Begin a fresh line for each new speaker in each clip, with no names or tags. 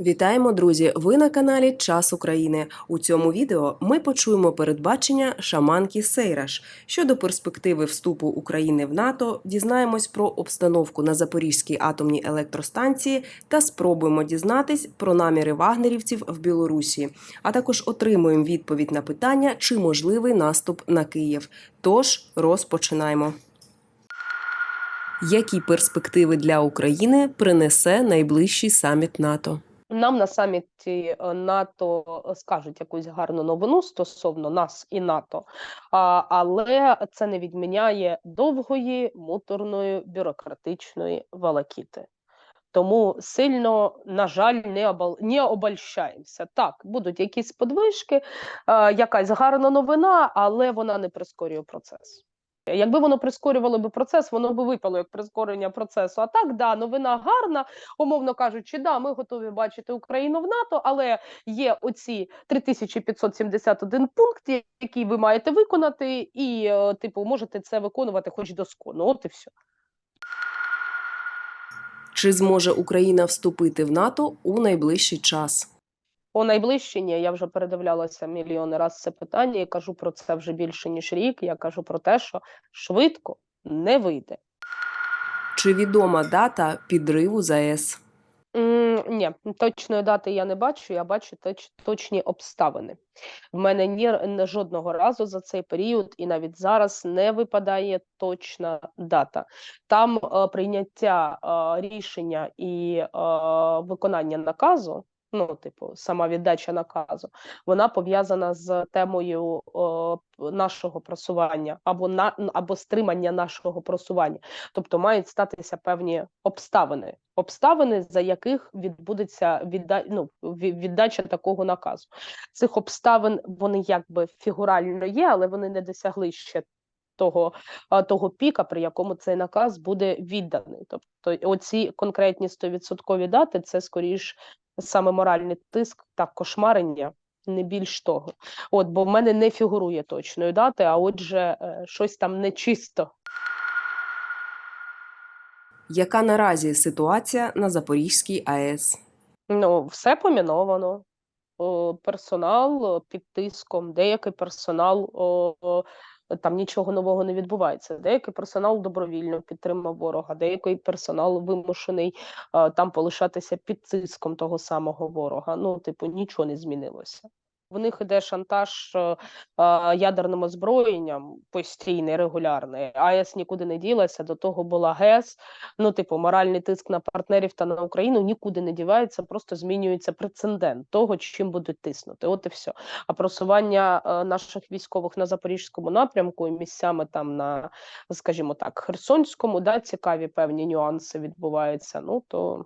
Вітаємо, друзі! Ви на каналі Час України. У цьому відео ми почуємо передбачення шаманки Сейраш щодо перспективи вступу України в НАТО. Дізнаємось про обстановку на Запорізькій атомній електростанції та спробуємо дізнатись про наміри вагнерівців в Білорусі. А також отримуємо відповідь на питання, чи можливий наступ на Київ. Тож розпочинаємо. Які перспективи для України принесе найближчий саміт НАТО?
Нам на саміті е, НАТО е, скажуть якусь гарну новину стосовно нас і НАТО, але це не відміняє довгої, муторної, бюрократичної валакіти. Тому сильно, на жаль, не обал... не обольщаємося. Так, будуть якісь подвижки, е, якась гарна новина, але вона не прискорює процес. Якби воно прискорювало би процес, воно би випало як прискорення процесу. А так, да, новина гарна, умовно кажучи, да, ми готові бачити Україну в НАТО, але є оці 3571 пункт, який ви маєте виконати, і, е, типу, можете це виконувати хоч доскону. От і все.
Чи зможе Україна вступити в НАТО у найближчий час?
По найближчині я вже передивлялася мільйони раз це питання і кажу про це вже більше ніж рік. Я кажу про те, що швидко не вийде.
Чи відома дата підриву ЗАЕС?
М, Ні, точної дати я не бачу. Я бачу точ, точні обставини. В мене ні жодного разу за цей період, і навіть зараз не випадає точна дата. Там е, прийняття е, рішення і е, виконання наказу. Ну, типу, сама віддача наказу, вона пов'язана з темою е, нашого просування або на або стримання нашого просування. Тобто мають статися певні обставини, обставини, за яких відбудеться відда... ну, віддача такого наказу. Цих обставин вони якби фігурально є, але вони не досягли ще того, того піка, при якому цей наказ буде відданий. Тобто, оці конкретні 100% дати це скоріш саме моральний тиск та кошмарення. Не більш того, от бо в мене не фігурує точної дати, а отже, е, щось там нечисто
Яка наразі ситуація на Запорізькій АЕС?
Ну, все поміновано. Персонал під тиском, деякий персонал там нічого нового не відбувається. Деякий персонал добровільно підтримав ворога, деякий персонал вимушений там полишатися під тиском того самого ворога. Ну, типу, нічого не змінилося. В них іде шантаж е, ядерним озброєнням постійний, регулярний. АЕС нікуди не ділася. До того була ГЕС. Ну, типу, моральний тиск на партнерів та на Україну нікуди не дівається, просто змінюється прецедент того, чим будуть тиснути. От і все. А просування е, наших військових на запорізькому напрямку і місцями там на, скажімо так, Херсонському, да, цікаві певні нюанси відбуваються. Ну то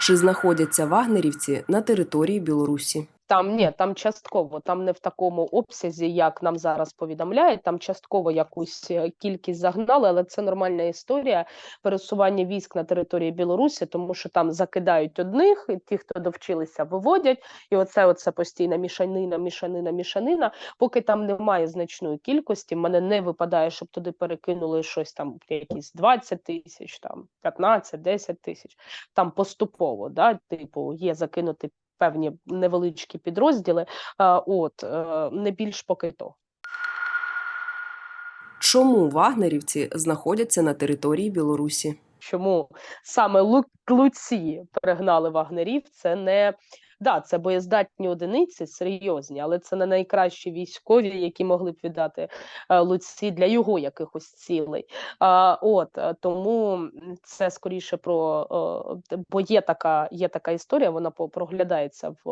Чи знаходяться вагнерівці на території Білорусі?
Там ні, там частково, там не в такому обсязі, як нам зараз повідомляють. Там частково якусь е, кількість загнали, але це нормальна історія пересування військ на території Білорусі, тому що там закидають одних, і ті, хто довчилися, виводять. І оце оце постійна мішанина, мішанина, мішанина. Поки там немає значної кількості, мене не випадає, щоб туди перекинули щось там, якісь 20 тисяч, там 15, 10 тисяч. Там поступово, да, типу, є закинути певні невеличкі підрозділи. А, от е, не більш поки то.
Чому вагнерівці знаходяться на території Білорусі?
Чому саме Лу- Луці перегнали вагнерів? Це не да, це боєздатні одиниці, серйозні, але це не найкращі військові, які могли б віддати е, Луці для його якихось цілей. От е, тому це скоріше про бо є така, є така історія. Вона проглядається в,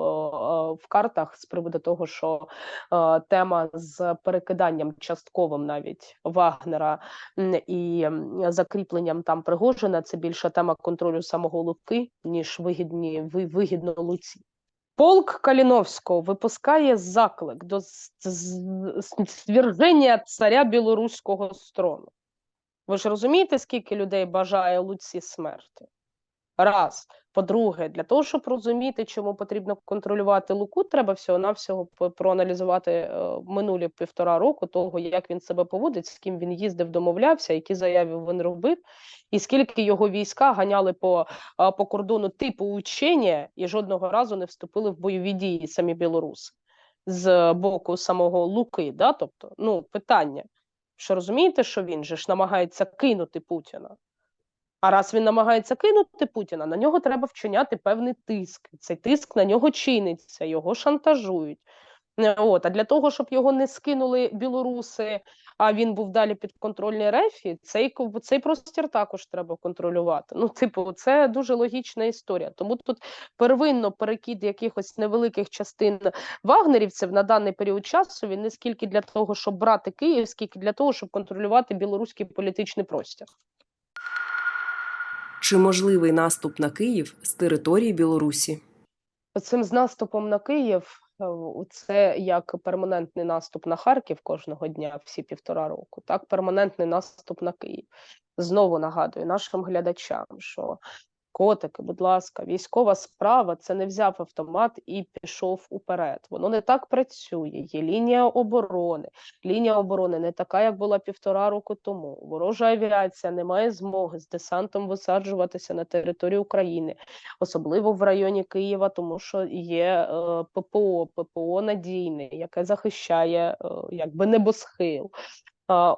в картах з приводу того, що е, тема з перекиданням частковим навіть Вагнера і закріпленням там Пригожина це більша тема контролю самого Луки, ніж вигідні ви- вигідно Луці. Полк Каліновського випускає заклик до з- з- з- зверження царя білоруського строну. Ви ж розумієте, скільки людей бажає Луці смерти? Раз. По-друге, для того, щоб розуміти, чому потрібно контролювати Луку, треба всього-навсього проаналізувати е, минулі півтора року того, як він себе поводить, з ким він їздив, домовлявся, які заяви він робив, І скільки його війська ганяли по, по кордону типу учення і жодного разу не вступили в бойові дії самі білоруси з боку самого Луки. Да? Тобто, ну, питання. Що розумієте, що він же ж намагається кинути Путіна? А раз він намагається кинути Путіна, на нього треба вчиняти певний тиск. Цей тиск на нього чиниться, його шантажують. Е, От, а для того, щоб його не скинули білоруси, а він був далі під контрольній рефі, цей, цей простір також треба контролювати. Ну, типу, це дуже логічна історія. Тому тут первинно перекид якихось невеликих частин вагнерівців на даний період часу він не скільки для того, щоб брати Київ, скільки для того, щоб контролювати білоруський політичний простір.
Чи можливий наступ на Київ з території Білорусі?
Цим з наступом на Київ е, це як перманентний наступ на Харків кожного дня, всі півтора року, так перманентний наступ на Київ. Знову нагадую нашим глядачам, що котики, будь ласка, військова справа це не взяв автомат і пішов уперед. Воно не так працює. Є лінія оборони. Лінія оборони не така, як була півтора року тому. Ворожа авіація не має змоги з десантом висаджуватися на територію України особливо в районі Києва, тому що є е, ППО, ППО надійне, яке захищає е, якби небосхил.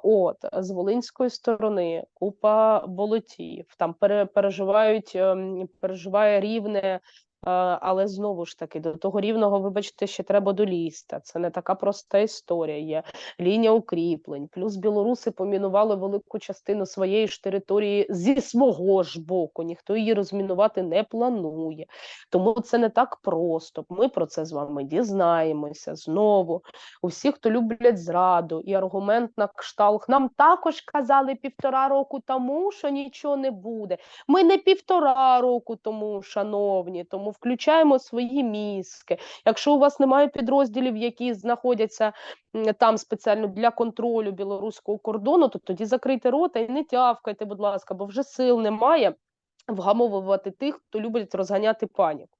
От з волинської сторони купа болотів, там пере, переживають, ем, переживає рівне. Е, Але знову ж таки, до того рівного, вибачте, ще треба долізти. Це не така проста історія. Є лінія укріплень. Плюс білоруси помінували велику частину своєї ж території зі свого ж боку. Ніхто її розмінувати не планує. Тому це не так просто. Ми про це з вами дізнаємося знову. Усі, хто люблять зраду і аргумент на кшталт, нам також казали півтора року тому, що нічого не буде. Ми не півтора року тому, шановні, тому включаємо свої мізки. Якщо у вас немає підрозділів, які знаходяться там спеціально для контролю білоруського кордону, то тоді закрийте рота і не тявкайте, будь ласка, бо вже сил немає вгамовувати тих, хто любить розганяти паніку.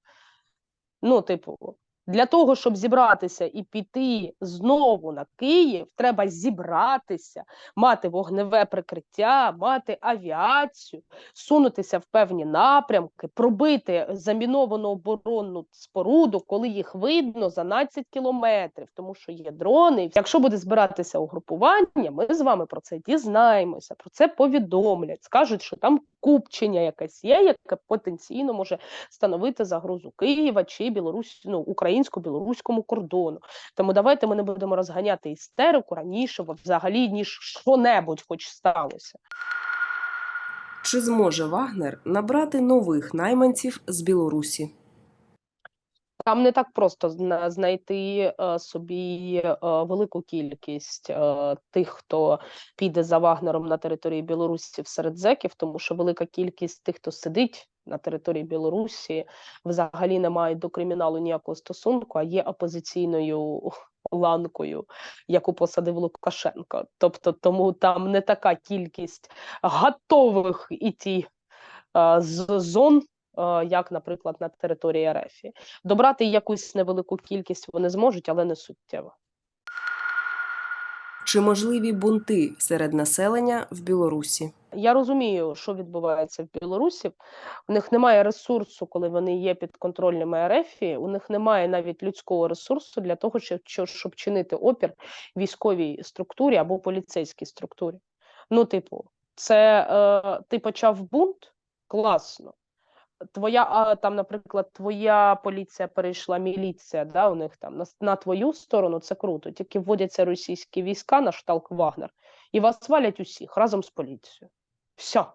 Ну, типу, для того, щоб зібратися і піти знову на Київ, треба зібратися, мати вогневе прикриття, мати авіацію, сунутися в певні напрямки, пробити заміновану оборонну споруду, коли їх видно за 12 кілометрів, тому що є дрони. Якщо буде збиратися угрупування, ми з вами про це дізнаємося, про це повідомлять, скажуть, що там купчення якесь є, яке потенційно може становити загрозу Києва чи Білорусь, ну, українсько-білоруському кордону. Тому давайте ми не будемо розганяти істерику раніше, взагалі, ніж що-небудь хоч сталося.
Чи зможе Вагнер набрати нових найманців з Білорусі?
Там не так просто знайти е, собі е, велику кількість е, тих, хто піде за Вагнером на території Білорусі серед зеків, тому що велика кількість тих, хто сидить на території Білорусі, взагалі не мають до криміналу ніякого стосунку, а є опозиційною ланкою, яку посадив Лукашенко. Тобто, тому там не така кількість готових іти е, з зон. Е, Як, наприклад, на території РФ. Добрати якусь невелику кількість вони зможуть, але не суттєво.
Чи можливі бунти серед населення в Білорусі?
Я розумію, що відбувається в Білорусі. У них немає ресурсу, коли вони є під контрольними РФ. У них немає навіть людського ресурсу для того, щоб, чинити опір військовій структурі або поліцейській структурі. Ну, типу, це е, ти почав бунт класно. Твоя, там, наприклад, твоя поліція перейшла міліція, да, у них там на, на твою сторону, це круто. Тільки вводяться російські війська на шталк Вагнер, і вас валять усіх разом з поліцією. Все.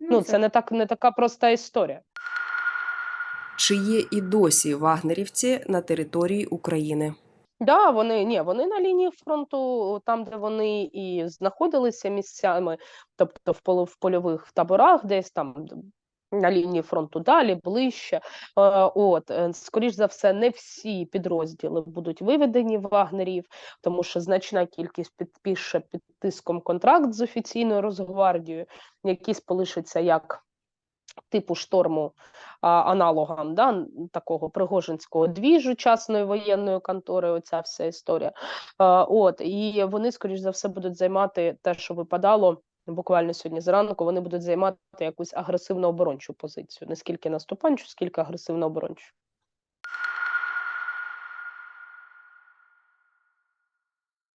Ну, це не так не така проста історія.
Чи є і досі вагнерівці на території України?
Да, вони ні, вони на лінії фронту, там, де вони і знаходилися місцями, тобто в польових таборах, десь там на лінії фронту далі, ближче. Е, От, е, скоріш за все, не всі підрозділи будуть виведені вагнерів, тому що значна кількість підпише під тиском контракт з офіційною Росгвардією, який полишиться як типу шторму а, аналогам да, такого пригожинського двіжу часної воєнної контори, оця вся історія. А, от, і вони, скоріш за все, будуть займати те, що випадало буквально сьогодні зранку, вони будуть займати якусь агресивно оборончу позицію. Не скільки наступанчу, скільки агресивно оборончу.